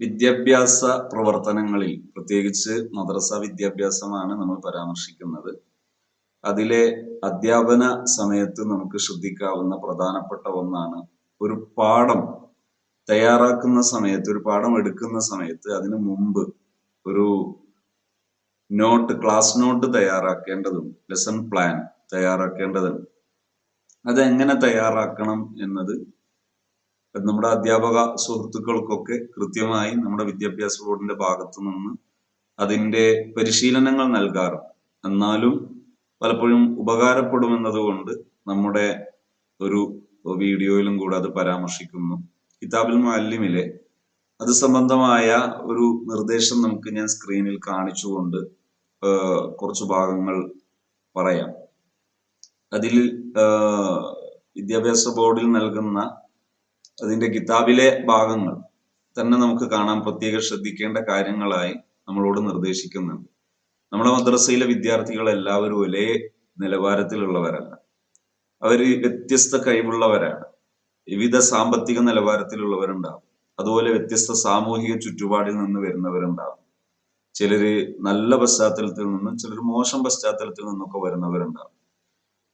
വിദ്യാഭ്യാസ പ്രവർത്തനങ്ങളിൽ പ്രത്യേകിച്ച് മദ്രസ വിദ്യാഭ്യാസമാണ് നമ്മൾ പരാമർശിക്കുന്നത്. അതിലെ അധ്യാപന സമയത്ത് നമുക്ക് ശ്രദ്ധിക്കാവുന്ന പ്രധാനപ്പെട്ട ഒന്നാണ് ഒരു പാഠം തയ്യാറാക്കുന്ന സമയത്ത് ഒരു പാഠം എടുക്കുന്ന സമയത്ത് അതിനു മുമ്പ് ഒരു നോട്ട് ക്ലാസ് നോട്ട് തയ്യാറാക്കേണ്ടതും ലെസൺ പ്ലാൻ തയ്യാറാക്കേണ്ടതുണ്ട്. അതെങ്ങനെ തയ്യാറാക്കണം എന്നത് നമ്മുടെ അധ്യാപക സുഹൃത്തുക്കൾക്കൊക്കെ കൃത്യമായി നമ്മുടെ വിദ്യാഭ്യാസ ബോർഡിന്റെ ഭാഗത്തു നിന്ന് അതിന്റെ പരിശീലനങ്ങൾ നൽകാറുണ്ട്. എന്നാലും പലപ്പോഴും ഉപകാരപ്പെടുമെന്നതുകൊണ്ട് നമ്മുടെ ഒരു വീഡിയോയിലും കൂടെ അത് പരാമർശിക്കുന്നു. കിതാബിൽ മാലിമിലെ അത് സംബന്ധമായ ഒരു നിർദ്ദേശം നമുക്ക് ഞാൻ സ്ക്രീനിൽ കാണിച്ചുകൊണ്ട് കുറച്ച് ഭാഗങ്ങൾ പറയാം. അതിൽ വിദ്യാഭ്യാസ ബോർഡിൽ നൽകുന്ന അതിന്റെ കിതാബിലെ ഭാഗങ്ങൾ തന്നെ നമുക്ക് കാണാൻ പ്രത്യേകം ശ്രദ്ധിക്കേണ്ട കാര്യങ്ങളായി നമ്മളോട് നിർദ്ദേശിക്കുന്നുണ്ട്. നമ്മുടെ മദ്രസയിലെ വിദ്യാർത്ഥികൾ എല്ലാവരും ഒരേ നിലവാരത്തിലുള്ളവരല്ല. അവർ വ്യത്യസ്ത കഴിവുള്ളവരാണ്. വിവിധ സാമ്പത്തിക നിലവാരത്തിലുള്ളവരുണ്ടാവും. അതുപോലെ വ്യത്യസ്ത സാമൂഹിക ചുറ്റുപാടിൽ നിന്ന് വരുന്നവരുണ്ടാവും. ചിലര് നല്ല പശ്ചാത്തലത്തിൽ നിന്നും ചിലർ മോശം പശ്ചാത്തലത്തിൽ നിന്നൊക്കെ വരുന്നവരുണ്ടാവും.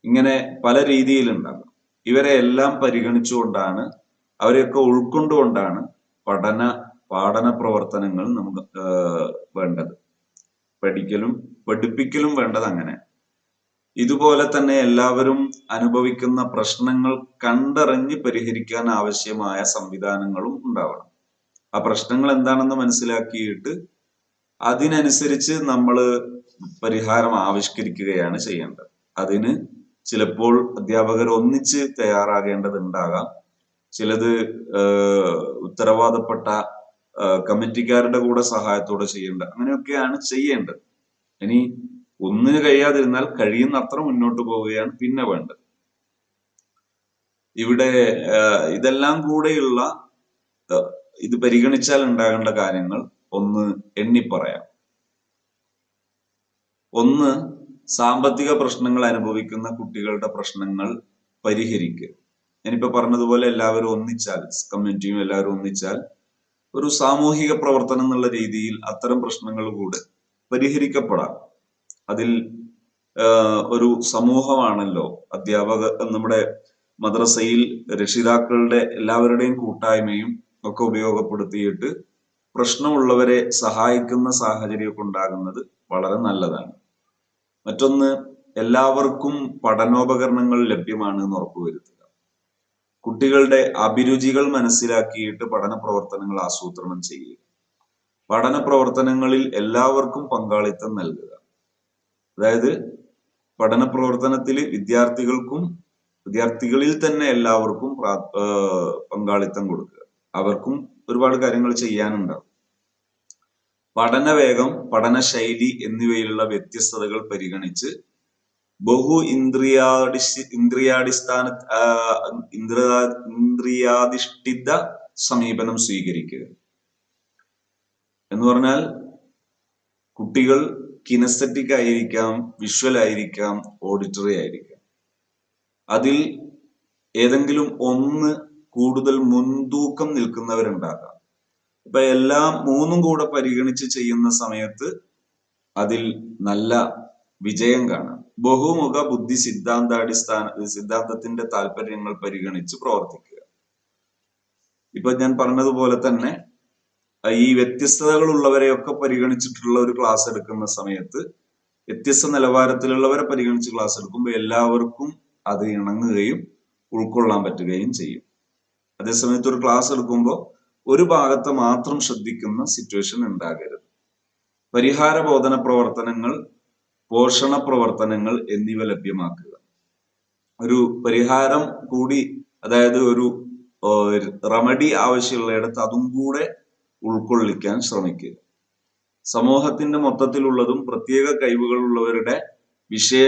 ഇങ്ങനെ പല രീതിയിലുണ്ടാകും. ഇവരെ എല്ലാം പരിഗണിച്ചുകൊണ്ടാണ് അവരെയൊക്കെ ഉൾക്കൊണ്ടുകൊണ്ടാണ് പഠന പാഠന പ്രവർത്തനങ്ങൾ നമുക്ക് വേണ്ടത്. പഠിക്കലും പഠിപ്പിക്കലും വേണ്ടത് അങ്ങനെ. ഇതുപോലെ തന്നെ എല്ലാവരും അനുഭവിക്കുന്ന പ്രശ്നങ്ങൾ കണ്ടറിഞ്ഞ് പരിഹരിക്കാൻ ആവശ്യമായ സംവിധാനങ്ങളും ഉണ്ടാവണം. ആ പ്രശ്നങ്ങൾ എന്താണെന്ന് മനസ്സിലാക്കിയിട്ട് അതിനനുസരിച്ച് നമ്മൾ പരിഹാരം ആവിഷ്കരിക്കുകയാണ് ചെയ്യേണ്ടത്. അതിന് ചിലപ്പോൾ അധ്യാപകർ ഒന്നിച്ച് തയ്യാറാകേണ്ടതുണ്ടാകാം. ചിലത് ഉത്തരവാദപ്പെട്ട കമ്മിറ്റിക്കാരുടെ കൂടെ സഹായത്തോടെ ചെയ്യേണ്ടത് അങ്ങനെയൊക്കെയാണ് ചെയ്യേണ്ടത്. ഇനി ഒന്നിന് കഴിയാതിരുന്നാൽ കഴിയുന്ന അത്ര മുന്നോട്ട് പോവുകയാണ് പിന്നെ വേണ്ടത്. ഇവിടെ ഇതെല്ലാം കൂടെയുള്ള ഇത് പരിഗണിച്ചാൽ ഉണ്ടാകേണ്ട കാര്യങ്ങൾ ഒന്ന് എണ്ണി പറയാം. ഒന്ന് സാമ്പത്തിക പ്രശ്നങ്ങൾ അനുഭവിക്കുന്ന കുട്ടികളുടെ പ്രശ്നങ്ങൾ പരിഹരിക്കുക. ഞാനിപ്പോ പറഞ്ഞതുപോലെ എല്ലാവരും ഒന്നിച്ചാൽ കമ്മ്യൂണിറ്റിയും എല്ലാവരും ഒന്നിച്ചാൽ ഒരു സാമൂഹിക പ്രവർത്തനം എന്നുള്ള രീതിയിൽ അത്തരം പ്രശ്നങ്ങൾ കൂടെ പരിഹരിക്കപ്പെടാം. അതിൽ ഒരു സമൂഹമാണല്ലോ അധ്യാപക നമ്മുടെ മദ്രസയിൽ രക്ഷിതാക്കളുടെ എല്ലാവരുടെയും കൂട്ടായ്മയും ഒക്കെ ഉപയോഗപ്പെടുത്തിയിട്ട് പ്രശ്നമുള്ളവരെ സഹായിക്കുന്ന സാഹചര്യമൊക്കെ ഉണ്ടാകുന്നത് വളരെ നല്ലതാണ്. മറ്റൊന്ന് എല്ലാവർക്കും പഠനോപകരണങ്ങൾ ലഭ്യമാണ് എന്ന് ഉറപ്പുവരുത്തുക കുട്ടികളുടെ അഭിരുചികൾ മനസ്സിലാക്കിയിട്ട് പഠന പ്രവർത്തനങ്ങൾ ആസൂത്രണം ചെയ്യുക. പഠന പ്രവർത്തനങ്ങളിൽ എല്ലാവർക്കും പങ്കാളിത്തം നൽകുക. അതായത് പഠന പ്രവർത്തനത്തിൽ വിദ്യാർത്ഥികൾക്കും വിദ്യാർത്ഥികളിൽ തന്നെ എല്ലാവർക്കും പങ്കാളിത്തം കൊടുക്കുക. അവർക്കും ഒരുപാട് കാര്യങ്ങൾ ചെയ്യാനുണ്ടാവും. പഠന വേഗം പഠന ശൈലി എന്നിവയിലുള്ള വ്യത്യസ്തതകൾ പരിഗണിച്ച് ബഹു ഇന്ദ്രിയാടി ഇന്ദ്രിയാടിസ്ഥാന ഇന്ദ്രിയാധിഷ്ഠിത സമീപനം സ്വീകരിക്കുക. എന്ന് പറഞ്ഞാൽ കുട്ടികൾ കിനസ്തറ്റിക് ആയിരിക്കാം വിഷ്വൽ ആയിരിക്കാം ഓഡിറ്ററി ആയിരിക്കാം. അതിൽ ഏതെങ്കിലും ഒന്ന് കൂടുതൽ മുൻതൂക്കം നിൽക്കുന്നവരുണ്ടാകാം. ഇപ്പൊ എല്ലാം മൂന്നും കൂടെ പരിഗണിച്ച് ചെയ്യുന്ന സമയത്ത് അതിൽ നല്ല വിജയം കാണാം. ബഹുമുഖ ബുദ്ധി സിദ്ധാന്താടിസ്ഥാന സിദ്ധാന്തത്തിന്റെ താല്പര്യങ്ങൾ പരിഗണിച്ച് പ്രവർത്തിക്കുക. ഇപ്പൊ ഞാൻ പറഞ്ഞതുപോലെ തന്നെ ഈ വ്യത്യസ്തതകൾ ഉള്ളവരെയൊക്കെ പരിഗണിച്ചിട്ടുള്ള ഒരു ക്ലാസ് എടുക്കുന്ന സമയത്ത് വ്യത്യസ്ത നിലവാരത്തിലുള്ളവരെ പരിഗണിച്ച് ക്ലാസ് എടുക്കുമ്പോൾ എല്ലാവർക്കും അത് ഇണങ്ങുകയും ഉൾക്കൊള്ളാൻ പറ്റുകയും ചെയ്യും. അതേസമയത്ത് ഒരു ക്ലാസ് എടുക്കുമ്പോൾ ഒരു ഭാഗത്ത് മാത്രം ശ്രദ്ധിക്കുന്ന സിറ്റുവേഷൻ ഉണ്ടാകരുത്. പരിഹാര ബോധന പ്രവർത്തനങ്ങൾ പോഷണ പ്രവർത്തനങ്ങൾ എന്നിവ ലഭ്യമാക്കുക. ഒരു പരിഹാരം കൂടി അതായത് ഒരു റെമഡി ആവശ്യമുള്ളയിടത്ത് അതും കൂടെ ഉൾക്കൊള്ളിക്കാൻ ശ്രമിക്കുക. സമൂഹത്തിന്റെ മൊത്തത്തിലുള്ളതും പ്രത്യേക കഴിവുകളുള്ളവരുടെ വിശേ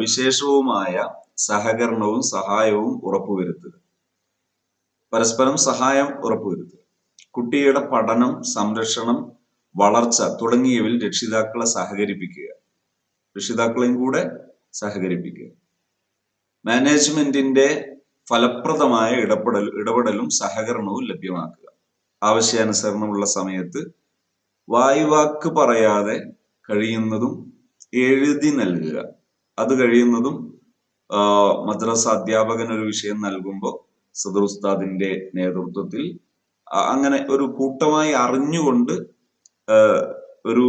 വിശേഷവുമായ സഹകരണവും സഹായവും ഉറപ്പുവരുത്തുക. പരസ്പരം സഹായം ഉറപ്പുവരുത്തുക. കുട്ടിയുടെ പഠനം സംരക്ഷണം വളർച്ച തുടങ്ങിയവയിൽ രക്ഷിതാക്കളെ സഹകരിപ്പിക്കുക. രക്ഷിതാക്കളെയും കൂടെ സഹകരിപ്പിക്കുക. മാനേജ്മെന്റിന്റെ ഫലപ്രദമായ ഇടപെടൽ ഇടപെടലും സഹകരണവും ലഭ്യമാക്കുക. ആവശ്യാനുസരണമുള്ള സമയത്ത് വായുവാക്ക് പറയാതെ കഴിയുന്നതും എഴുതി നൽകുക. അത് കഴിയുന്നതും മദ്രസ അധ്യാപകൻ ഒരു വിഷയം നൽകുമ്പോൾ സദർ ഉസ്താദിന്റെ നേതൃത്വത്തിൽ അങ്ങനെ ഒരു കൂട്ടമായി അറിഞ്ഞുകൊണ്ട് ഒരു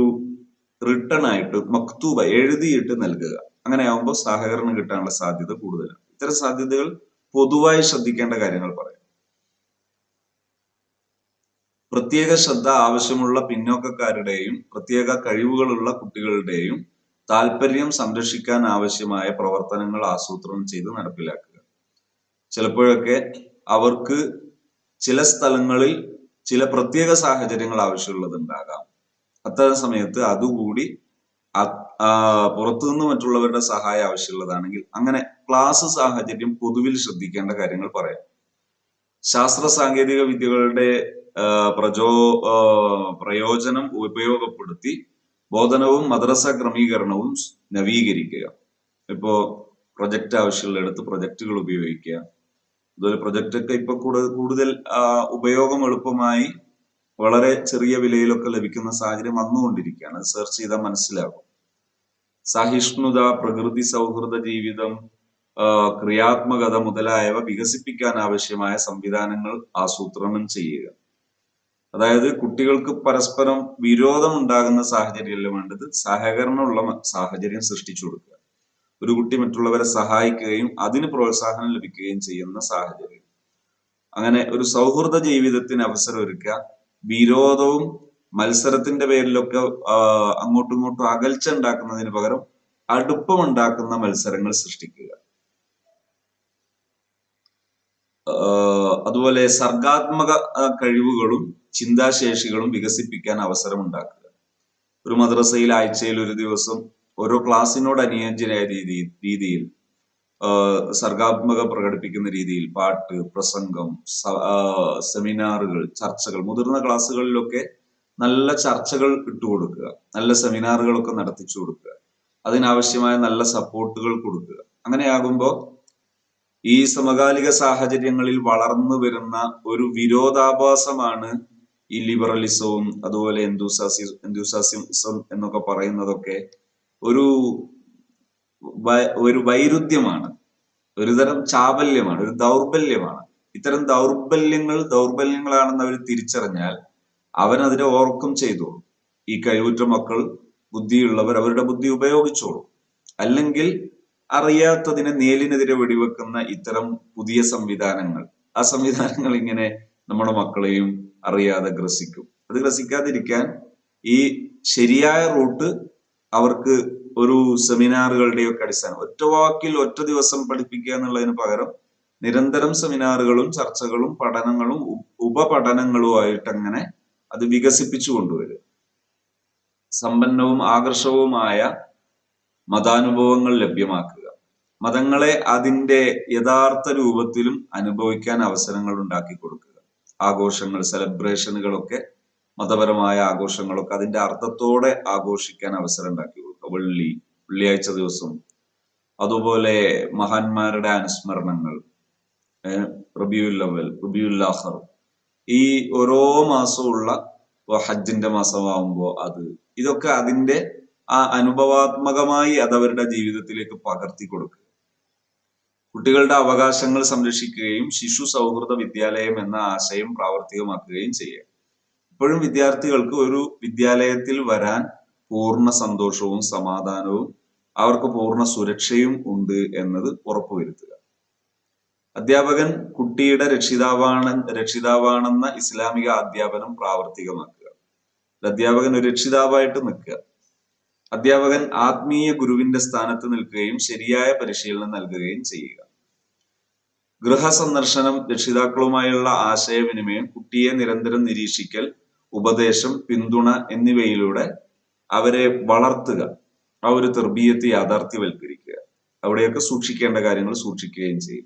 റിട്ടേൺ ആയിട്ട് മക്തൂബ എഴുതിയിട്ട് നൽകുക. അങ്ങനെ ആവുമ്പോൾ സഹകരണം കിട്ടാനുള്ള സാധ്യത കൂടുതലാണ്. ഇത്തരം സാധ്യതകൾ പൊതുവായി ശ്രദ്ധിക്കേണ്ട കാര്യങ്ങൾ പറയാം. പ്രത്യേക ശ്രദ്ധ ആവശ്യമുള്ള പിന്നോക്കക്കാരുടെയും പ്രത്യേക കഴിവുകളുള്ള കുട്ടികളുടെയും താല്പര്യം സംരക്ഷിക്കാൻ ആവശ്യമായ പ്രവർത്തനങ്ങൾ ആസൂത്രണം ചെയ്ത് നടപ്പിലാക്കുക. ചിലപ്പോഴൊക്കെ അവർക്ക് ചില സ്ഥലങ്ങളിൽ ചില പ്രത്യേക സാഹചര്യങ്ങൾ ആവശ്യമുള്ളതുണ്ടാകാം. അത്തരം സമയത്ത് അതുകൂടി പുറത്തുനിന്ന് മറ്റുള്ളവരുടെ സഹായം ആവശ്യമുള്ളതാണെങ്കിൽ അങ്ങനെ ക്ലാസ് സാഹചര്യം പൊതുവിൽ ശ്രദ്ധിക്കേണ്ട കാര്യങ്ങൾ പറയാം. ശാസ്ത്ര സാങ്കേതിക വിദ്യകളുടെ പ്രചോ പ്രയോജനം ഉപയോഗപ്പെടുത്തി ബോധനവും മദ്രസ ക്രമീകരണവും നവീകരിക്കുക. ഇപ്പോ പ്രൊജക്ട് ആവശ്യമുള്ളിടത്ത് പ്രൊജക്ടുകൾ ഉപയോഗിക്കുക. അതുപോലെ പ്രൊജക്റ്റൊക്കെ ഇപ്പൊ കൂടുതൽ ഉപയോഗം എളുപ്പമായി വളരെ ചെറിയ വിലയിലൊക്കെ ലഭിക്കുന്ന സാഹചര്യം വന്നുകൊണ്ടിരിക്കുകയാണ്. സെർച്ച് ചെയ്താൽ മനസ്സിലാകും. സഹിഷ്ണുത പ്രകൃതി സൗഹൃദ ജീവിതം ക്രിയാത്മകത മുതലായവ വികസിപ്പിക്കാൻ ആവശ്യമായ സംവിധാനങ്ങൾ ആസൂത്രണം ചെയ്യുക. അതായത് കുട്ടികൾക്ക് പരസ്പരം വിരോധം ഉണ്ടാകുന്ന സാഹചര്യമല്ല വേണ്ടത്? സഹകരണമുള്ള സാഹചര്യം സൃഷ്ടിച്ചു കൊടുക്കുക. ഒരു കുട്ടി മറ്റുള്ളവരെ സഹായിക്കുകയും അതിന് പ്രോത്സാഹനം ലഭിക്കുകയും ചെയ്യുന്ന സാഹചര്യം. അങ്ങനെ ഒരു സൗഹൃദ ജീവിതത്തിന് അവസരം ഒരുക്കുക. വിരോധവും മത്സരത്തിന്റെ പേരിലൊക്കെ അങ്ങോട്ടും ഇങ്ങോട്ടും അകൽച്ച ഉണ്ടാക്കുന്നതിന് പകരം അടുപ്പമുണ്ടാക്കുന്ന മത്സരങ്ങൾ സൃഷ്ടിക്കുക. അതുപോലെ സർഗാത്മക കഴിവുകളും ചിന്താശേഷികളും വികസിപ്പിക്കാൻ അവസരം ഉണ്ടാക്കുക. ഒരു മദ്രസയിൽ ആഴ്ചയിൽ ഒരു ദിവസം ഓരോ ക്ലാസ്സിനോട് അനുയോജ്യമായ രീതിയിൽ രീതിയിൽ സർഗാത്മക പ്രകടിപ്പിക്കുന്ന രീതിയിൽ പാട്ട് പ്രസംഗം സെമിനാറുകൾ ചർച്ചകൾ മുതിർന്ന ക്ലാസ്സുകളിലൊക്കെ നല്ല ചർച്ചകൾ ഇട്ടുകൊടുക്കുക നല്ല സെമിനാറുകളൊക്കെ നടത്തിച്ചു കൊടുക്കുക. അതിനാവശ്യമായ നല്ല സപ്പോർട്ടുകൾ കൊടുക്കുക. അങ്ങനെയാകുമ്പോൾ ഈ സമകാലിക സാഹചര്യങ്ങളിൽ വളർന്നു വരുന്ന ഒരു വിരോധാഭാസമാണ് ഈ ലിബറലിസവും അതുപോലെ എന്തൂസാസി എന്തൂസാസിസം എന്നൊക്കെ പറയുന്നതൊക്കെ ഒരു ഒരു വൈരുദ്ധ്യമാണ്. ഒരുതരം ചാബല്യമാണ് ഒരു ദൗർബല്യമാണ്. ഇത്തരം ദൗർബല്യങ്ങൾ ദൗർബല്യങ്ങളാണെന്ന് അവർ തിരിച്ചറിഞ്ഞാൽ അവൻ അതിനെ ഓർക്കും ചെയ്തോളും. ഈ കഴിവുറ്റ മക്കൾ ബുദ്ധിയുള്ളവർ അവരുടെ ബുദ്ധി ഉപയോഗിച്ചോളൂ. അല്ലെങ്കിൽ അറിയാത്തതിനെ നേലിനെതിരെ വെടിവെക്കുന്ന ഇത്തരം പുതിയ സംവിധാനങ്ങൾ. ആ സംവിധാനങ്ങൾ ഇങ്ങനെ നമ്മുടെ മക്കളെയും അറിയാതെ ഗ്രസിക്കും. അത് ഗ്രസിക്കാതിരിക്കാൻ ഈ ശരിയായ റൂട്ട് അവർക്ക് ഒരു സെമിനാറുകളുടെയൊക്കെ അടിസ്ഥാനം. ഒറ്റ വാക്കിൽ ഒറ്റ ദിവസം പഠിപ്പിക്കുക എന്നുള്ളതിന് പകരം നിരന്തരം സെമിനാറുകളും ചർച്ചകളും പഠനങ്ങളും ഉപപഠനങ്ങളുമായിട്ട് അങ്ങനെ അത് വികസിപ്പിച്ചു കൊണ്ടുവരിക സമ്പന്നവും ആകർഷകവുമായ മതാനുഭവങ്ങൾ ലഭ്യമാക്കുക. മതങ്ങളെ അതിന്റെ യഥാർത്ഥ രൂപത്തിലും അനുഭവിക്കാൻ അവസരങ്ങൾ ഉണ്ടാക്കി കൊടുക്കുക. ആഘോഷങ്ങൾ സെലിബ്രേഷനുകളൊക്കെ മതപരമായ ആഘോഷങ്ങളൊക്കെ അതിന്റെ അർത്ഥത്തോടെ ആഘോഷിക്കാൻ അവസരം ഉണ്ടാക്കി വെള്ളി വെള്ളിയാഴ്ച ദിവസം. അതുപോലെ മഹാന്മാരുടെ അനുസ്മരണങ്ങൾ റബിയുൽ അവൽ റബിയുൽ ഈ ഓരോ മാസമുള്ള ഹജ്ജിന്റെ മാസമാകുമ്പോൾ അത്. ഇതൊക്കെ അതിന്റെ ആ അനുഭവാത്മകമായി അത് അവരുടെ ജീവിതത്തിലേക്ക് പകർത്തി കൊടുക്കുക. കുട്ടികളുടെ അവകാശങ്ങൾ സംരക്ഷിക്കുകയും ശിശു സൗഹൃദ വിദ്യാലയം എന്ന ആശയം പ്രാവർത്തികമാക്കുകയും ചെയ്യുക. ഇപ്പോഴും വിദ്യാർത്ഥികൾക്ക് ഒരു വിദ്യാലയത്തിൽ വരാൻ പൂർണ സന്തോഷവും സമാധാനവും അവർക്ക് പൂർണ സുരക്ഷയും ഉണ്ട് എന്നത് ഉറപ്പുവരുത്തുക. അധ്യാപകൻ കുട്ടിയുടെ രക്ഷിതാവാണ് രക്ഷിതാവാണെന്ന ഇസ്ലാമിക അധ്യാപനം പ്രാവർത്തികമാക്കുക. അധ്യാപകൻ ഒരു രക്ഷിതാവായിട്ട് നിൽക്കുക. അധ്യാപകൻ ആത്മീയ ഗുരുവിന്റെ സ്ഥാനത്ത് നിൽക്കുകയും ശരിയായ പരിശീലനം നൽകുകയും ചെയ്യുക. ഗൃഹസന്ദർശനം രക്ഷിതാക്കളുമായുള്ള ആശയവിനിമയം കുട്ടിയെ നിരന്തരം നിരീക്ഷിക്കൽ ഉപദേശം പിന്തുണ എന്നിവയിലൂടെ അവരെ വളർത്തുക. ആ ഒരു തെർബീയത്തെ യാഥാർത്ഥ്യവൽക്കരിക്കുക. അവിടെയൊക്കെ സൂക്ഷിക്കേണ്ട കാര്യങ്ങൾ സൂക്ഷിക്കുകയും ചെയ്യുക.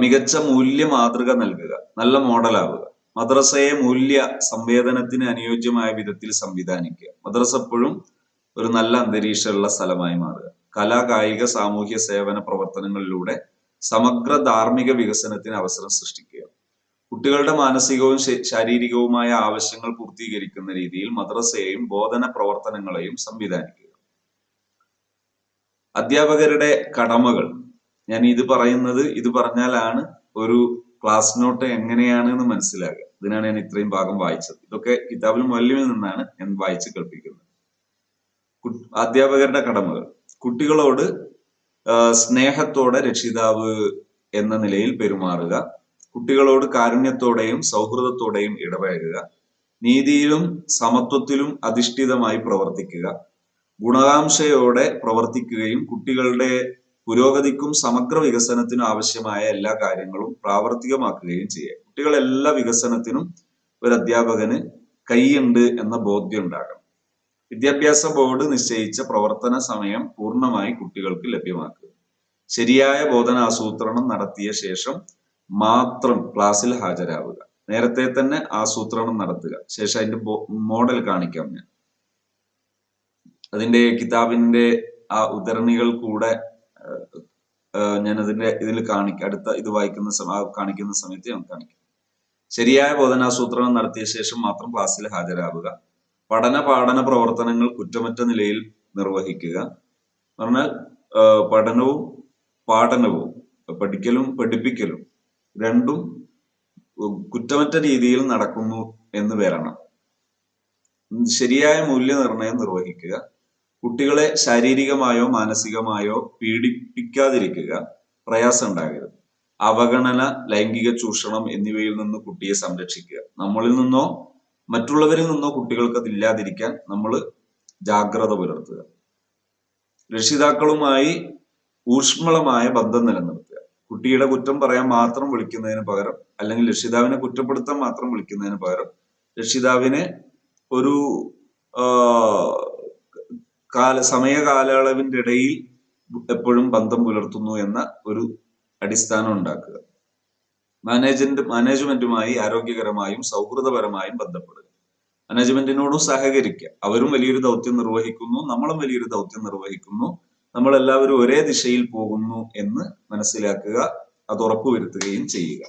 മികച്ച മൂല്യ മാതൃക നൽകുക. നല്ല മോഡലാവുക. മദ്രസയെ മൂല്യ സംവേദനത്തിന് അനുയോജ്യമായ വിധത്തിൽ സംവിധാനിക്കുക. മദ്രസ എപ്പോഴും ഒരു നല്ല അന്തരീക്ഷമുള്ള സ്ഥലമായി മാറുക. കലാ കായിക സാമൂഹ്യ സേവന പ്രവർത്തനങ്ങളിലൂടെ സമഗ്ര ധാർമ്മിക വികസനത്തിന് അവസരം സൃഷ്ടിക്കുക. കുട്ടികളുടെ മാനസികവും ശാരീരികവുമായ ആവശ്യങ്ങൾ പൂർത്തീകരിക്കുന്ന രീതിയിൽ മദ്രസയെയും ബോധന പ്രവർത്തനങ്ങളെയും സംവിധാനിക്കുക. അധ്യാപകരുടെ കടമകൾ. ഞാൻ ഇത് പറയുന്നത് ഇത് പറഞ്ഞാലാണ് ഒരു ക്ലാസ് നോട്ട് എങ്ങനെയാണ് എന്ന് മനസ്സിലാകുക. ഇതിനാണ് ഞാൻ ഇത്രയും ഭാഗം വായിച്ചത്. ഇതൊക്കെ കിതാബിൽ മല്യമിൽ നിന്നാണ് ഞാൻ വായിച്ച് കേൾപ്പിക്കുന്നത്. അധ്യാപകരുടെ കടമകൾ. കുട്ടികളോട് സ്നേഹത്തോടെ രക്ഷിതാവ് എന്ന നിലയിൽ പെരുമാറുക. കുട്ടികളോട് കാരുണ്യത്തോടെയും സൗഹൃദത്തോടെയും ഇടപഴകുക. നീതിയിലും സമത്വത്തിലും അധിഷ്ഠിതമായി പ്രവർത്തിക്കുക. ഗുണകാംക്ഷയോടെ പ്രവർത്തിക്കുകയും കുട്ടികളുടെ പുരോഗതിക്കും സമഗ്ര വികസനത്തിനും ആവശ്യമായ എല്ലാ കാര്യങ്ങളും പ്രാവർത്തികമാക്കുകയും ചെയ്യുക. കുട്ടികളെ എല്ലാ വികസനത്തിനും ഒരു അധ്യാപകന് കൈയുണ്ട് എന്ന ബോധ്യം ഉണ്ടാകണം വിദ്യാഭ്യാസ ബോർഡ് നിശ്ചയിച്ച പ്രവർത്തന സമയം പൂർണമായി കുട്ടികൾക്ക് ലഭ്യമാക്കുക. ശരിയായ ബോധനാസൂത്രണം നടത്തിയ ശേഷം മാത്രം ക്ലാസ്സിൽ ഹാജരാവുക. നേരത്തെ തന്നെ ആസൂത്രണം നടത്തുക. ശേഷം അതിന്റെ മോഡൽ കാണിക്കാം ഞാൻ. അതിന്റെ കിതാബിന്റെ ആ ഉദ്ധരണികൾ കൂടെ ഞാൻ അതിന്റെ ഇതിൽ കാണിക്കാം അടുത്ത ഇത് വായിക്കുന്ന കാണിക്കുന്ന സമയത്ത് ഞാൻ കാണിക്കാം. ശരിയായ ബോധനാസൂത്രണം നടത്തിയ ശേഷം മാത്രം ക്ലാസ്സിൽ ഹാജരാവുക. പഠന പാഠന പ്രവർത്തനങ്ങൾ കുറ്റമറ്റ നിലയിൽ നിർവഹിക്കുക. പറഞ്ഞാൽ പഠനവും പാഠനവും പഠിക്കലും പഠിപ്പിക്കലും രണ്ടും കുറ്റമറ്റ രീതിയിൽ നടക്കുന്നു എന്ന് വരണം. ശരിയായ മൂല്യനിർണയം നിർവഹിക്കുക. കുട്ടികളെ ശാരീരികമായോ മാനസികമായോ പീഡിപ്പിക്കാതിരിക്കുക. പ്രയാസം ഉണ്ടാകരുത് അവഗണന ലൈംഗിക ചൂഷണം എന്നിവയിൽ നിന്ന് കുട്ടിയെ സംരക്ഷിക്കുക. നമ്മളിൽ നിന്നോ മറ്റുള്ളവരിൽ നിന്നോ കുട്ടികൾക്ക് അതില്ലാതിരിക്കാൻ നമ്മൾ ജാഗ്രത പുലർത്തുക. രക്ഷിതാക്കളുമായി ഊഷ്മളമായ ബന്ധം നിലനിർത്തുക. കുട്ടിയുടെ കുറ്റം പറയാൻ മാത്രം വിളിക്കുന്നതിന് പകരം അല്ലെങ്കിൽ രക്ഷിതാവിനെ കുറ്റപ്പെടുത്താൻ മാത്രം വിളിക്കുന്നതിന് പകരം രക്ഷിതാവിനെ ഒരു കാല സമയ കാലയളവിന്റെ ഇടയിൽ എപ്പോഴും ബന്ധം പുലർത്തുന്നു എന്ന ഒരു അടിസ്ഥാനം ഉണ്ടാക്കുക. മാനേജ്മെന്റ് മാനേജ്മെന്റുമായി ആരോഗ്യകരമായും സൗഹൃദപരമായും ബന്ധപ്പെടുക. മാനേജ്മെന്റിനോടും സഹകരിക്കുക. അവരും വലിയൊരു ദൗത്യം നിർവഹിക്കുന്നു നമ്മളും വലിയൊരു ദൗത്യം നിർവഹിക്കുന്നു. നമ്മൾ എല്ലാവരും ഒരേ ദിശയിൽ പോകുന്നു എന്ന് മനസ്സിലാക്കുക അത് ഉറപ്പുവരുത്തുകയും ചെയ്യുക.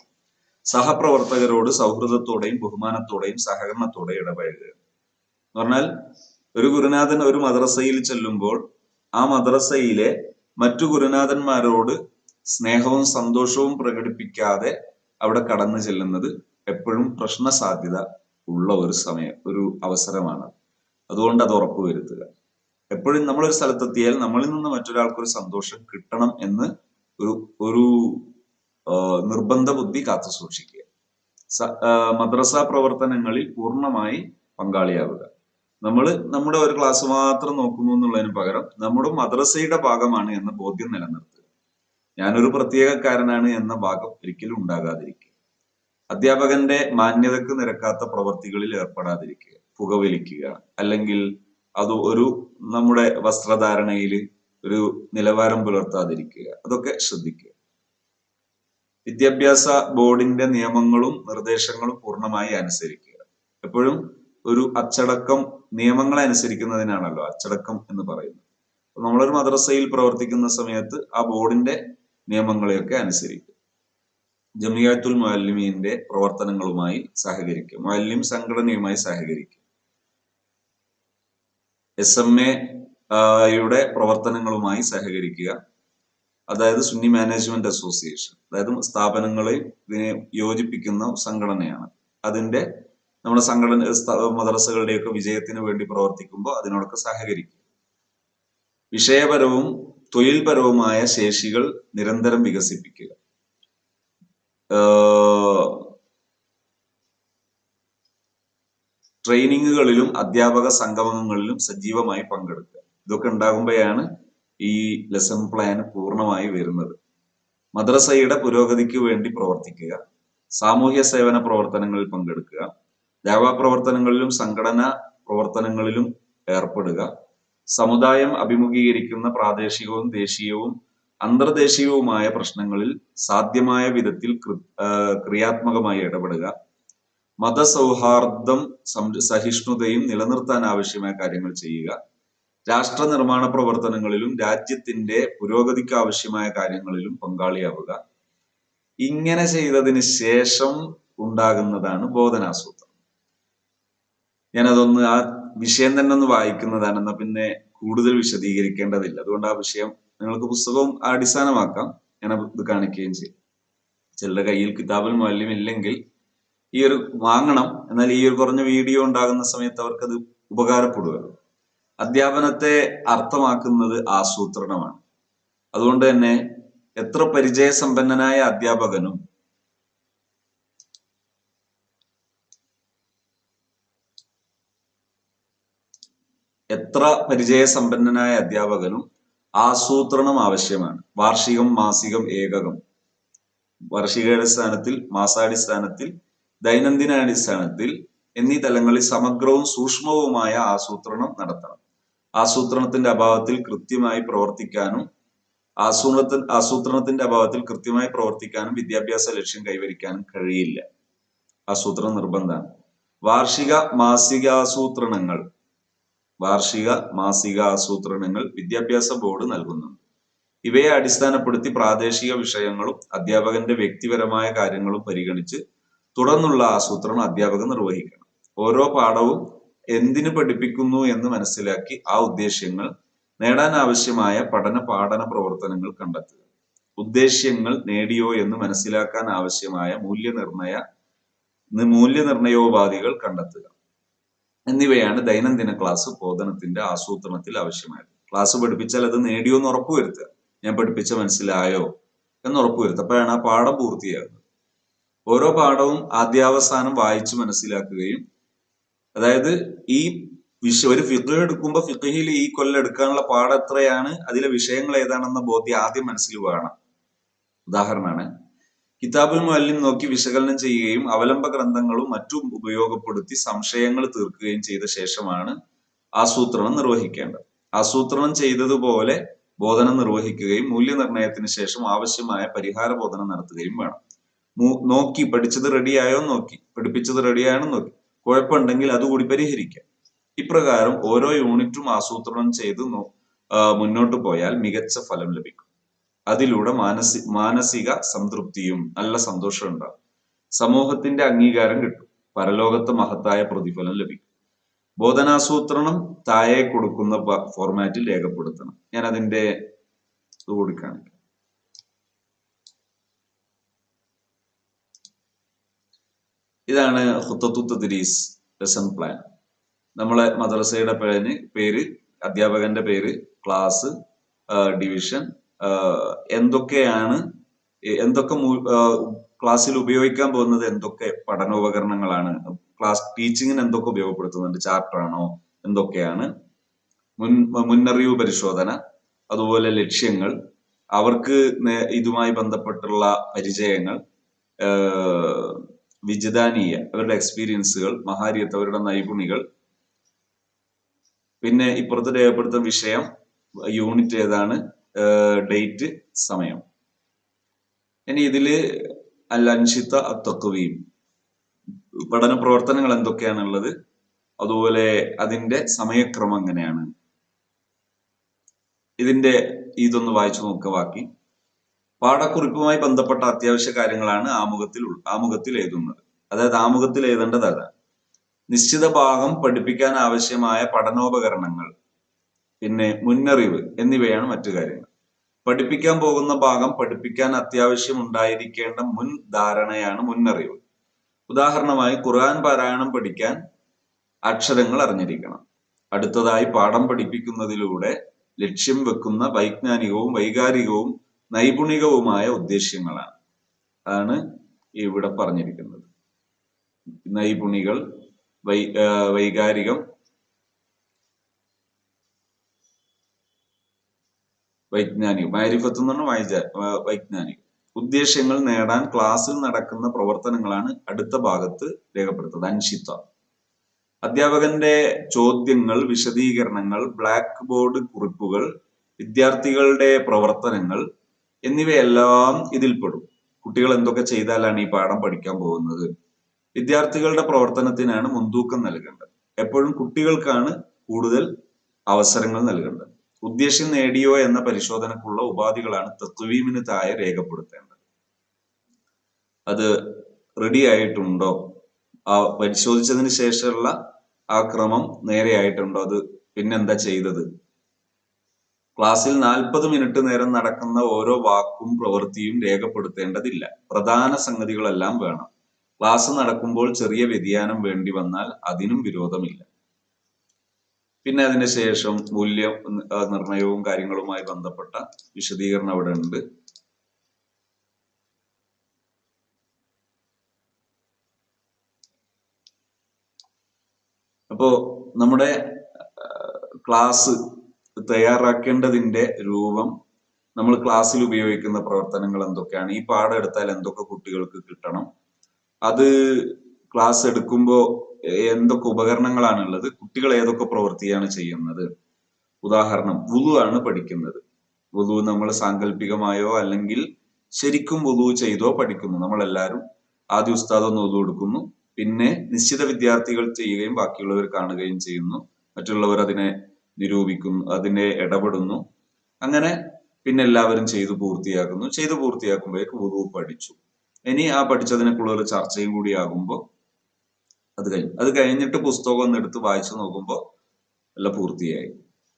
സഹപ്രവർത്തകരോട് സൗഹൃദത്തോടെയും ബഹുമാനത്തോടെയും സഹകരണത്തോടെയും ഇടപഴകുക. എന്ന് പറഞ്ഞാൽ ഒരു ഗുരുനാഥൻ ഒരു മദ്രസയിൽ ചെല്ലുമ്പോൾ ആ മദ്രസയിലെ മറ്റു ഗുരുനാഥന്മാരോട് സ്നേഹവും സന്തോഷവും പ്രകടിപ്പിക്കാതെ അവിടെ കടന്നു ചെല്ലുന്നത് എപ്പോഴും പ്രശ്ന സാധ്യത ഉള്ള ഒരു സമയം ഒരു അവസരമാണ്. അതുകൊണ്ട് അത് ഉറപ്പുവരുത്തുക എപ്പോഴും നമ്മൾ നമ്മളൊരു സ്ഥലത്തെത്തിയാൽ നമ്മളിൽ നിന്ന് മറ്റൊരാൾക്കൊരു സന്തോഷം കിട്ടണം എന്ന് ഒരു ഒരു നിർബന്ധ ബുദ്ധി കാത്തു സൂക്ഷിക്കുക. മദ്രസ പ്രവർത്തനങ്ങളിൽ പൂർണമായി പങ്കാളിയാവുക. നമ്മൾ നമ്മുടെ ഒരു ക്ലാസ് മാത്രം നോക്കുന്നു എന്നുള്ളതിന് പകരം നമ്മുടെ മദ്രസയുടെ ഭാഗമാണ് എന്ന ബോധ്യം നിലനിർത്തുക. ഞാനൊരു പ്രത്യേകക്കാരനാണ് എന്ന ഭാഗം ഒരിക്കലും ഉണ്ടാകാതിരിക്കുക. അധ്യാപകന്റെ മാന്യതക്ക് നിരക്കാത്ത പ്രവർത്തികളിൽ ഏർപ്പെടാതിരിക്കുക. പുകവലിക്കുക. അല്ലെങ്കിൽ അത് ഒരു നമ്മുടെ വസ്ത്രധാരണയിൽ ഒരു നിലവാരം പുലർത്താതിരിക്കുക. അതൊക്കെ ശ്രദ്ധിക്കുക. വിദ്യാഭ്യാസ ബോർഡിന്റെ നിയമങ്ങളും നിർദ്ദേശങ്ങളും പൂർണമായി അനുസരിക്കുക. എപ്പോഴും ഒരു അച്ചടക്കം നിയമങ്ങളെ അനുസരിക്കുന്നതിനാണല്ലോ അച്ചടക്കം എന്ന് പറയുന്നത്. നമ്മളൊരു മദ്രസയിൽ പ്രവർത്തിക്കുന്ന സമയത്ത് ആ ബോർഡിന്റെ നിയമങ്ങളെയൊക്കെ അനുസരിക്കുക. ജമിയാത്തുൽ മുഅല്ലിമീന്റെ പ്രവർത്തനങ്ങളുമായി സഹകരിക്കുക. മുഅല്ലിം സംഘടനയുമായി സഹകരിക്കുക. എസ് എം എയുടെ യുടെ പ്രവർത്തനങ്ങളുമായി സഹകരിക്കുക. അതായത് സുന്നി മാനേജ്മെന്റ് അസോസിയേഷൻ. അതായത് സ്ഥാപനങ്ങളെ ഇതിനെ യോജിപ്പിക്കുന്ന സംഘടനയാണ്. അതിന്റെ നമ്മുടെ സംഘടന മദ്രസകളുടെയൊക്കെ വിജയത്തിന് വേണ്ടി പ്രവർത്തിക്കുമ്പോൾ അതിനോടൊക്കെ സഹകരിക്കുക. വിഷയപരവും തൊഴിൽപരവുമായ ശേഷികൾ നിരന്തരം വികസിപ്പിക്കുക. ട്രെയിനിങ്ങുകളിലും അധ്യാപക സംഗമങ്ങളിലും സജീവമായി പങ്കെടുക്കുക. ഇതൊക്കെ ഉണ്ടാകുമ്പോഴാണ് ഈ ലെസൺ പ്ലാൻ പൂർണമായി വരുന്നത്. മദ്രസയുടെ പുരോഗതിക്ക് വേണ്ടി പ്രവർത്തിക്കുക. സാമൂഹ്യ സേവന പ്രവർത്തനങ്ങളിൽ പങ്കെടുക്കുക. ദേവാ പ്രവർത്തനങ്ങളിലും സംഘടനാ പ്രവർത്തനങ്ങളിലും ഏർപ്പെടുക. സമുദായം അഭിമുഖീകരിക്കുന്ന പ്രാദേശികവും ദേശീയവും അന്തർദേശീയവുമായ പ്രശ്നങ്ങളിൽ സാധ്യമായ വിധത്തിൽ ക്രിയാത്മകമായി ഇടപെടുക. മതസൗഹാർദ്ദം സഹിഷ്ണുതയും നിലനിർത്താൻ ആവശ്യമായ കാര്യങ്ങൾ ചെയ്യുക. രാഷ്ട്ര നിർമ്മാണ പ്രവർത്തനങ്ങളിലും രാജ്യത്തിന്റെ പുരോഗതിക്ക് ആവശ്യമായ കാര്യങ്ങളിലും പങ്കാളിയാവുക. ഇങ്ങനെ ചെയ്തതിന് ശേഷം ഉണ്ടാകുന്നതാണ് ബോധനാസൂത്രം. ഞാനതൊന്ന് ആ വിഷയം തന്നെ ഒന്ന് വായിക്കുന്നതാണ് എന്നാൽ പിന്നെ കൂടുതൽ വിശദീകരിക്കേണ്ടതില്ല. അതുകൊണ്ട് ആ വിഷയം നിങ്ങൾക്ക് പുസ്തകവും അടിസ്ഥാനമാക്കാം. ഞാൻ ഇത് കാണിക്കുകയും ചെയ്യും. ചിലരുടെ കയ്യിൽ കിതാബുൽ മുഅല്ലിം ഇല്ലെങ്കിൽ ഈ ഒരു വാങ്ങണം. എന്നാൽ ഈ ഒരു കുറഞ്ഞ വീഡിയോ ഉണ്ടാകുന്ന സമയത്ത് അവർക്കത് ഉപകാരപ്പെടുമല്ലോ അധ്യാപനത്തെ അർത്ഥമാക്കുന്നത് ആസൂത്രണമാണ്. അതുകൊണ്ട് തന്നെ എത്ര പരിചയസമ്പന്നനായ അധ്യാപകനും എത്ര പരിചയസമ്പന്നനായ അധ്യാപകനും ആസൂത്രണം ആവശ്യമാണ്. വാർഷികം മാസികം ഏകകം. വാർഷികാടിസ്ഥാനത്തിൽ മാസാടിസ്ഥാനത്തിൽ ദൈനംദിനാടിസ്ഥാനത്തിൽ എന്നീ തലങ്ങളിൽ സമഗ്രവും സൂക്ഷ്മവുമായ ആസൂത്രണം നടത്തണം. ആസൂത്രണത്തിന്റെ അഭാവത്തിൽ കൃത്യമായി പ്രവർത്തിക്കാനും ആസൂത്രണത്തിൽ ആസൂത്രണത്തിന്റെ അഭാവത്തിൽ കൃത്യമായി പ്രവർത്തിക്കാനും വിദ്യാഭ്യാസ ലക്ഷ്യം കൈവരിക്കാനും കഴിയില്ല. ആസൂത്രണം നിർബന്ധമാണ്. വാർഷിക മാസിക ആസൂത്രണങ്ങൾ വാർഷിക മാസിക ആസൂത്രണങ്ങൾ വിദ്യാഭ്യാസ ബോർഡ് നൽകുന്നുണ്ട് ഇവയെ അടിസ്ഥാനപ്പെടുത്തി പ്രാദേശിക വിഷയങ്ങളും അധ്യാപകന്റെ വ്യക്തിപരമായ കാര്യങ്ങളും പരിഗണിച്ച് തുടർന്നുള്ള ആസൂത്രണം അധ്യാപകൻ നിർവഹിക്കണം. ഓരോ പാഠവും എന്തിനു പഠിപ്പിക്കുന്നു എന്ന് മനസ്സിലാക്കി ആ ഉദ്ദേശ്യങ്ങൾ നേടാൻ ആവശ്യമായ പഠന പാഠന പ്രവർത്തനങ്ങൾ കണ്ടെത്തുക. ഉദ്ദേശ്യങ്ങൾ നേടിയോ എന്ന് മനസ്സിലാക്കാൻ ആവശ്യമായ മൂല്യനിർണയ മൂല്യനിർണയോപാധികൾ കണ്ടെത്തുക. എന്നിവയാണ് ദൈനംദിന ക്ലാസ് ബോധനത്തിന്റെ ആസൂത്രണത്തിൽ ആവശ്യമായത്. ക്ലാസ് പഠിപ്പിച്ചാൽ അത് നേടിയോ എന്ന് ഉറപ്പുവരുത്തുക. ഞാൻ പഠിപ്പിച്ച മനസ്സിലായോ എന്ന് ഉറപ്പുവരുത്തുക. അപ്പോഴാണ് ആ പാഠം പൂർത്തിയാകുന്നത്. ഓരോ പാഠവും ആദ്യാവസാനം വായിച്ചു മനസ്സിലാക്കുകയും അതായത് ഈ വിഷയം ഒരു ഫിഖ് എടുക്കുമ്പോൾ ഫിഖിൽ ഈ കൊല്ലം എടുക്കാനുള്ള പാഠം എത്രയാണ് അതിലെ വിഷയങ്ങൾ ഏതാണെന്ന ബോധ്യം ആദ്യം മനസ്സിൽ വേണം. ഉദാഹരണമാണ് കിതാബുൽ മുഅല്ലിം നോക്കി വിശകലനം ചെയ്യുകയും അവലംബ ഗ്രന്ഥങ്ങളും മറ്റും ഉപയോഗപ്പെടുത്തി സംശയങ്ങൾ തീർക്കുകയും ചെയ്ത ശേഷമാണ് ആസൂത്രണം നിർവഹിക്കേണ്ടത്. ആസൂത്രണം ചെയ്തതുപോലെ ബോധനം നിർവഹിക്കുകയും മൂല്യനിർണയത്തിന് ശേഷം ആവശ്യമായ പരിഹാര ബോധനം നടത്തുകയും വേണം. നോക്കി പഠിച്ചത് റെഡിയായോ നോക്കി പഠിപ്പിച്ചത് റെഡിയായോ നോക്കി. കുഴപ്പമുണ്ടെങ്കിൽ അതുകൂടി പരിഹരിക്കാം. ഇപ്രകാരം ഓരോ യൂണിറ്റും ആസൂത്രണം ചെയ്ത് മുന്നോട്ട് പോയാൽ മികച്ച ഫലം ലഭിക്കും. അതിലൂടെ മാനസി മാനസിക സംതൃപ്തിയും നല്ല സന്തോഷം ഉണ്ടാകും. സമൂഹത്തിന്റെ അംഗീകാരം കിട്ടും. പരലോകത്ത് മഹത്തായ പ്രതിഫലം ലഭിക്കും. ബോധനാസൂത്രണം താഴെ കൊടുക്കുന്ന ഫോർമാറ്റിൽ രേഖപ്പെടുത്തണം. ഞാൻ അതിന്റെ ഇത് കാണിക്കാം. ഇതാണ് ഹുത്തത്തു തദ്രീസ് ലെസൺ പ്ലാൻ നമ്മളെ മദ്രസയുടെ പേര് പേര് അധ്യാപകന്റെ പേര് ക്ലാസ് ഡിവിഷൻ എന്തൊക്കെയാണ് എന്തൊക്കെ ക്ലാസ്സിൽ ഉപയോഗിക്കാൻ പോകുന്നത് എന്തൊക്കെ പഠനോപകരണങ്ങളാണ് ക്ലാസ് ടീച്ചിങ്ങിന് എന്തൊക്കെ ഉപയോഗപ്പെടുത്തുന്നുണ്ട് ചാപ്റ്റർ ആണോ എന്തൊക്കെയാണ് മുൻ മുന്നറിവ് പരിശോധന അതുപോലെ ലക്ഷ്യങ്ങൾ അവർക്ക് ഇതുമായി ബന്ധപ്പെട്ടുള്ള പരിചയങ്ങൾ വിജിതാനീയ അവരുടെ എക്സ്പീരിയൻസുകൾ മഹാരിയത്ത് അവരുടെ നൈപുണികൾ. പിന്നെ ഇപ്പുറത്ത് രേഖപ്പെടുത്തുന്ന വിഷയം യൂണിറ്റ് ഏതാണ് ഡേറ്റ് സമയം. ഇനി ഇതിൽ അൽ അൻഷിത്ത തത്വീം പഠന പ്രവർത്തനങ്ങൾ എന്തൊക്കെയാണുള്ളത്? അതുപോലെ അതിന്റെ സമയക്രമം എങ്ങനെയാണ്? ഇതിന്റെ ഇതൊന്ന് വായിച്ചു നോക്കുക ബാക്കി. പാഠക്കുറിപ്പുമായി ബന്ധപ്പെട്ട അത്യാവശ്യ കാര്യങ്ങളാണ് ആമുഖത്തിൽ ആമുഖത്തിൽ എഴുതുന്നത്. അതായത് ആമുഖത്തിൽ എഴുതേണ്ടത് അതാണ്. നിശ്ചിത ഭാഗം പഠിപ്പിക്കാൻ ആവശ്യമായ പഠനോപകരണങ്ങൾ പിന്നെ മുന്നറിവ് എന്നിവയാണ് മറ്റു കാര്യങ്ങൾ. പഠിപ്പിക്കാൻ പോകുന്ന ഭാഗം പഠിപ്പിക്കാൻ അത്യാവശ്യം ഉണ്ടായിരിക്കേണ്ട മുൻ ധാരണയാണ് മുന്നറിവ്. ഉദാഹരണമായി ഖുർആൻ പാരായണം പഠിക്കാൻ അക്ഷരങ്ങൾ അറിഞ്ഞിരിക്കണം. അടുത്തതായി പാഠം പഠിപ്പിക്കുന്നതിലൂടെ ലക്ഷ്യം വെക്കുന്ന വൈജ്ഞാനികവും വൈകാരികവും നൈപുണികവുമായ ഉദ്ദേശ്യങ്ങളാണ്. അതാണ് ഇവിടെ പറഞ്ഞിരിക്കുന്നത്. നൈപുണികൾ വൈ വൈകാരികം വൈജ്ഞാനികം. മാരിഫത്ത് എന്ന് പറഞ്ഞാൽ വൈജ വൈജ്ഞാനികം. ഉദ്ദേശ്യങ്ങൾ നേടാൻ ക്ലാസ്സിൽ നടക്കുന്ന പ്രവർത്തനങ്ങളാണ് അടുത്ത ഭാഗത്ത് രേഖപ്പെടുത്തുന്നത്. അൻഷിത്ത. അധ്യാപകന്റെ ചോദ്യങ്ങൾ വിശദീകരണങ്ങൾ ബ്ലാക്ക് ബോർഡ് കുറിപ്പുകൾ വിദ്യാർത്ഥികളുടെ പ്രവർത്തനങ്ങൾ എന്നിവയെല്ലാം ഇതിൽപ്പെടും. കുട്ടികൾ എന്തൊക്കെ ചെയ്താലാണ് ഈ പാഠം പഠിക്കാൻ പോകുന്നത്? വിദ്യാർത്ഥികളുടെ പ്രവർത്തനത്തിനാണ് മുൻതൂക്കം നൽകേണ്ടത്. എപ്പോഴും കുട്ടികൾക്കാണ് കൂടുതൽ അവസരങ്ങൾ നൽകേണ്ടത്. ഉദ്ദേശ്യം നേടിയോ എന്ന പരിശോധനക്കുള്ള ഉപാധികളാണ് തത്വീമിന് താഴെ രേഖപ്പെടുത്തേണ്ടത്. അത് റെഡി ആയിട്ടുണ്ടോ? ആ പരിശോധിച്ചതിന് ശേഷമുള്ള ആ ക്രമം നേരെയായിട്ടുണ്ടോ? അത് പിന്നെന്താ ചെയ്തത്? ക്ലാസ്സിൽ നാൽപ്പത് മിനിറ്റ് നേരം നടക്കുന്ന ഓരോ വാക്കും പ്രവൃത്തിയും രേഖപ്പെടുത്തേണ്ടതില്ല. പ്രധാന സംഗതികളെല്ലാം വേണം. ക്ലാസ് നടക്കുമ്പോൾ ചെറിയ വ്യതിയാനം വേണ്ടി വന്നാൽ അതിനും വിരോധമില്ല. പിന്നെ അതിന് ശേഷം മൂല്യ നിർണയവും കാര്യങ്ങളുമായി ബന്ധപ്പെട്ട വിശദീകരണം അവിടെ ഉണ്ട്. അപ്പോ നമ്മുടെ ക്ലാസ് തയ്യാറാക്കേണ്ടതിന്റെ രൂപം നമ്മൾ ക്ലാസ്സിൽ ഉപയോഗിക്കുന്ന പ്രവർത്തനങ്ങൾ എന്തൊക്കെയാണ്? ഈ പാഠം എടുത്താൽ എന്തൊക്കെ കുട്ടികൾക്ക് കിട്ടണം? അത് ക്ലാസ് എടുക്കുമ്പോൾ എന്തൊക്കെ ഉപകരണങ്ങളാണ് ഉള്ളത്? കുട്ടികൾ ഏതൊക്കെ പ്രവൃത്തിയാണ് ചെയ്യുന്നത്? ഉദാഹരണം വുളു ആണ് പഠിക്കുന്നത്. വുളു നമ്മൾ സാങ്കല്പികമായോ അല്ലെങ്കിൽ ശരിക്കും വുളു ചെയ്തോ പഠിക്കുന്നു. നമ്മൾ എല്ലാവരും ആദ്യ ഉസ്താദ് ഒന്ന് വുളു എടുക്കുന്നു പിന്നെ നിശ്ചിത വിദ്യാർത്ഥികൾ ചെയ്യുകയും ബാക്കിയുള്ളവർ കാണുകയും ചെയ്യുന്നു. മറ്റുള്ളവർ അതിനെ നിരൂപിക്കുന്നു അതിനെ ഇടപെടുന്നു. അങ്ങനെ പിന്നെ എല്ലാവരും ചെയ്തു പൂർത്തിയാക്കുന്നു. ചെയ്തു പൂർത്തിയാക്കുമ്പോഴേക്ക് വുളു പഠിച്ചു. ഇനി ആ പഠിച്ചതിനെക്കുള്ള ഒരു ചർച്ചയും കൂടി ആകുമ്പോൾ അത് കഴിഞ്ഞു. അത് കഴിഞ്ഞിട്ട് പുസ്തകം ഒന്ന് എടുത്ത് വായിച്ചു നോക്കുമ്പോൾ എല്ലാം പൂർത്തിയായി.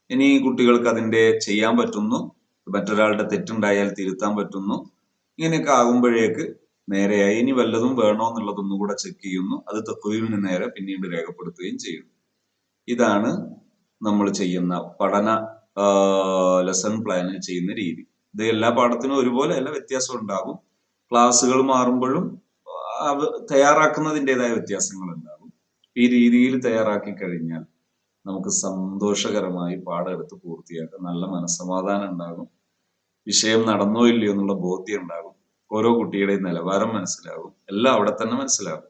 ഇനി കുട്ടികൾക്ക് അതിന്റെ ചെയ്യാൻ പറ്റുന്നു. മറ്റൊരാളുടെ തെറ്റുണ്ടായാൽ തിരുത്താൻ പറ്റുന്നു. ഇങ്ങനെയൊക്കെ ആകുമ്പോഴേക്ക് നേരെയായി. ഇനി വല്ലതും വേണോ എന്നുള്ളതൊന്നും കൂടെ ചെക്ക് ചെയ്യുന്നു. അത് തത്വീവിന് നേരെ പിന്നീട് രേഖപ്പെടുത്തുകയും ചെയ്യുന്നു. ഇതാണ് നമ്മൾ ചെയ്യുന്ന പഠന ലെസൺ പ്ലാനിൽ ചെയ്യുന്ന രീതി. ഇത് എല്ലാ പാഠത്തിനും ഒരുപോലെ അല്ല വ്യത്യാസം ഉണ്ടാകും. ക്ലാസ്സുകൾ മാറുമ്പോഴും തയ്യാറാക്കുന്നതിന്റെതായ വ്യത്യാസങ്ങൾ ഉണ്ടാകും. ഈ രീതിയിൽ തയ്യാറാക്കി കഴിഞ്ഞാൽ നമുക്ക് സന്തോഷകരമായി പാഠം എടുത്ത് പൂർത്തിയാക്കാം നല്ല മനസ്സമാധാനം ഉണ്ടാകും. വിഷയം നടന്നോ ഇല്ലയോ എന്നുള്ള ബോധ്യം ഉണ്ടാകും. ഓരോ കുട്ടിയുടെയും നിലവാരം മനസ്സിലാകും. എല്ലാം അവിടെ തന്നെ മനസ്സിലാകും.